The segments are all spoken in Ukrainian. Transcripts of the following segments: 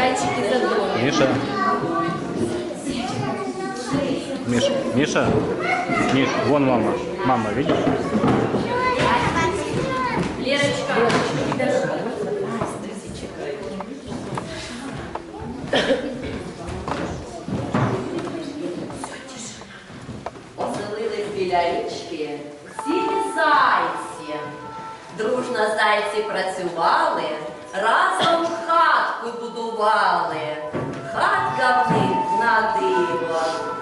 Зайчики задумали. Миша, Міша. Міша. Міш, вон мама. Мама, видишь? Лерочка, Залились біля річки всі зайці. Дружно зайці працювали разом хатку будували, хатка в них на диво.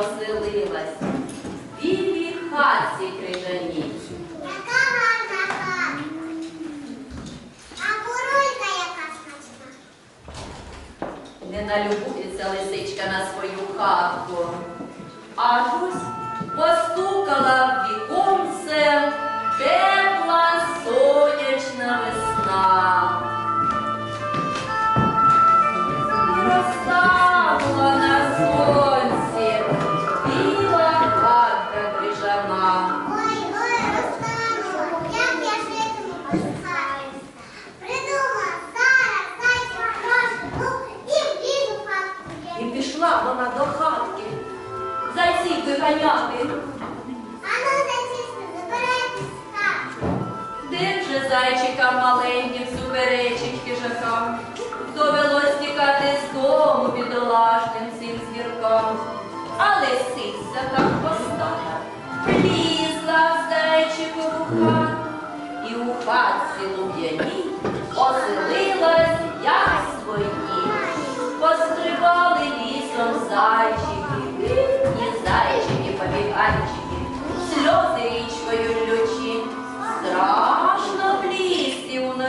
оселилась, в білій хаті крижаній. А бурулька яка смачна. Не налюбується лисичка на свою хатку. Аж ось постукала в віконце тепла сонячна весна. Роса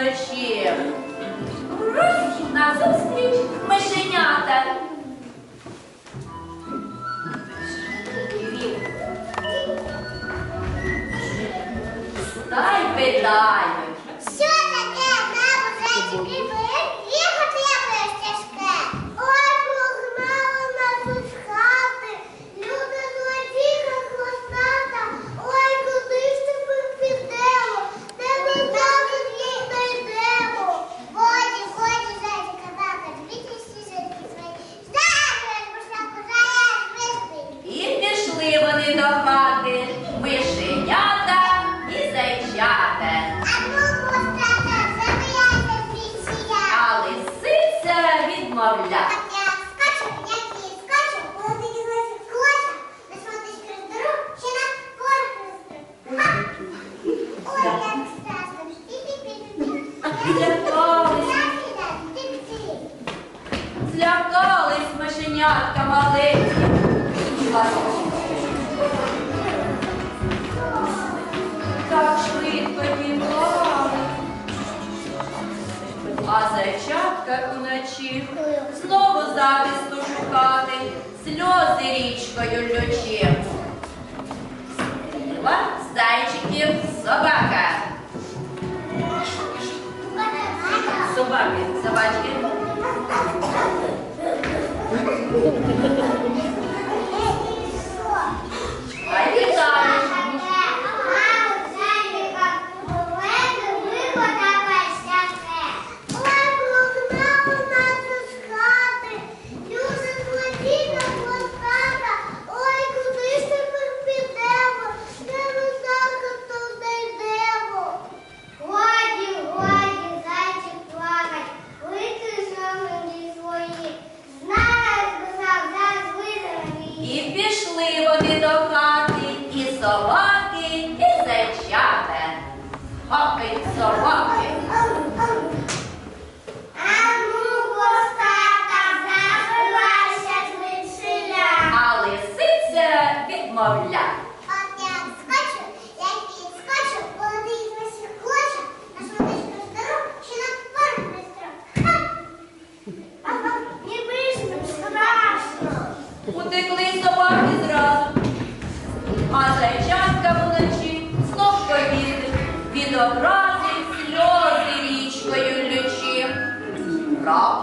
глядачів. Назустріч мишенята. Та й. захисту шукати, сльози річкою лючим. law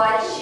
pode.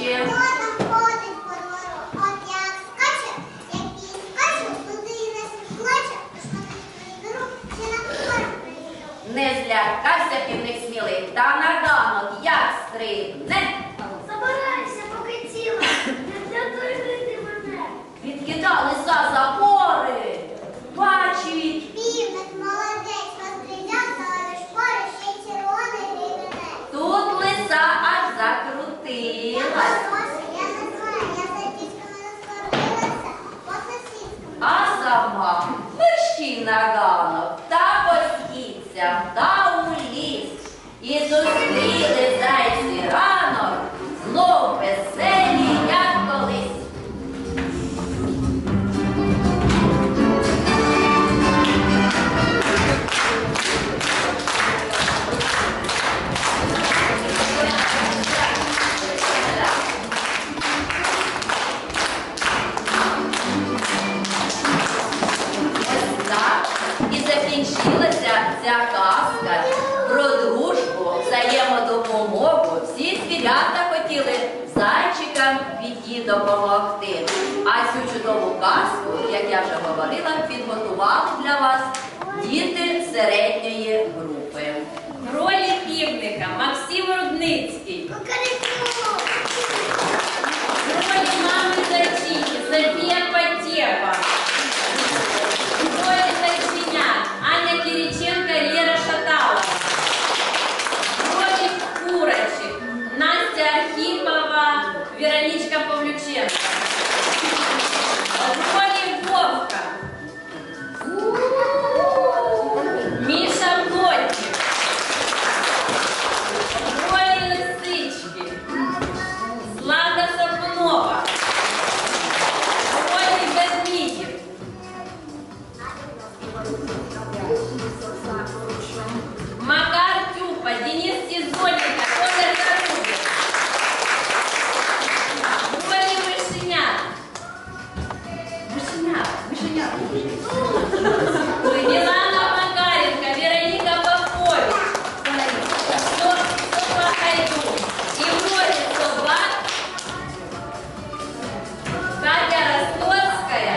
Звірята хотіли зайчикам від біді допомогти. А цю чудову казку, як я вже говорила, підготували для вас діти середньої групи. В ролі півника Максим Рудницький. В ролі мами зайчихи группа Денис Изольник, Анатолий Зарубин. Роли мышеня. Мышеня. Мышеня. Милана Макаренко, Вероника Попович. Софа Хайду. И вроде Соба. Катя Ростоцкая.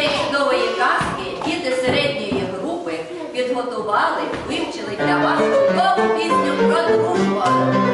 Чудової казки, діти середньої групи підготували, вивчили для вас чудову пісню про дружбу.